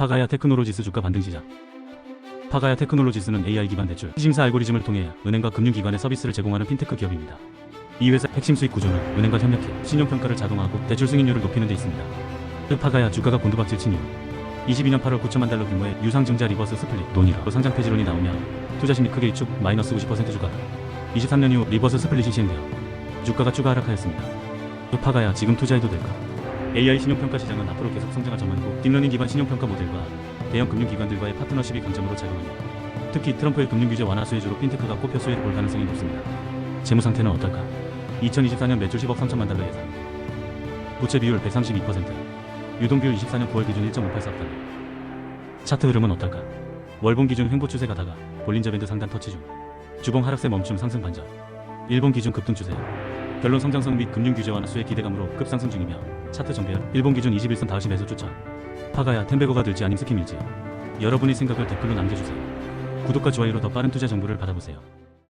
파가야 테크놀로지스 주가 반등 시작. 파가야 테크놀로지스는 AI 기반 대출 시심사 알고리즘을 통해 은행과 금융기관의 서비스를 제공하는 핀테크 기업입니다. 이 회사 핵심 수익 구조는 은행과 협력해 신용평가를 자동화하고 대출 승인율을 높이는 데 있습니다. 그 파가야 주가가 곤두박질 친 이유 22년 8월 9천만 달러 규모의 유상증자 리버스 스플릿 논의로 상장 폐지론이 나오며 투자 심리 크게 위축 마이너스 50% 주가 23년 이후 리버스 스플릿이 시행되어 주가가 추가 하락하였습니다. 그 파가야 지금 투자해도 될까? AI 신용평가 시장은 앞으로 계속 성장할 전망이고 딥러닝 기반 신용평가 모델과 대형 금융기관들과의 파트너십이 강점으로 작용합니다. 특히 트럼프의 금융규제 완화 수혜주로 핀테크가 꼽혀 수혜를 볼 가능성이 높습니다. 재무 상태는 어떨까? 2024년 매출 10억 3천만 달러 예상. 부채 비율 132%. 유동 비율 24년 9월 기준 1.584달러. 차트 흐름은 어떨까? 월봉 기준 횡보 추세 가다가 볼린저 밴드 상단 터치 중. 주봉 하락세 멈춤 상승 반전. 일본 기준 급등 추세. 결론 성장성 및 금융 규제 완화 수혜 기대감으로 급상승 중이며 차트 정배열 일본 기준 21선 다시 매수 추천. 파가야 텐베고가 될지 아님 스킴일지. 여러분의 생각을 댓글로 남겨주세요. 구독과 좋아요로 더 빠른 투자 정보를 받아보세요.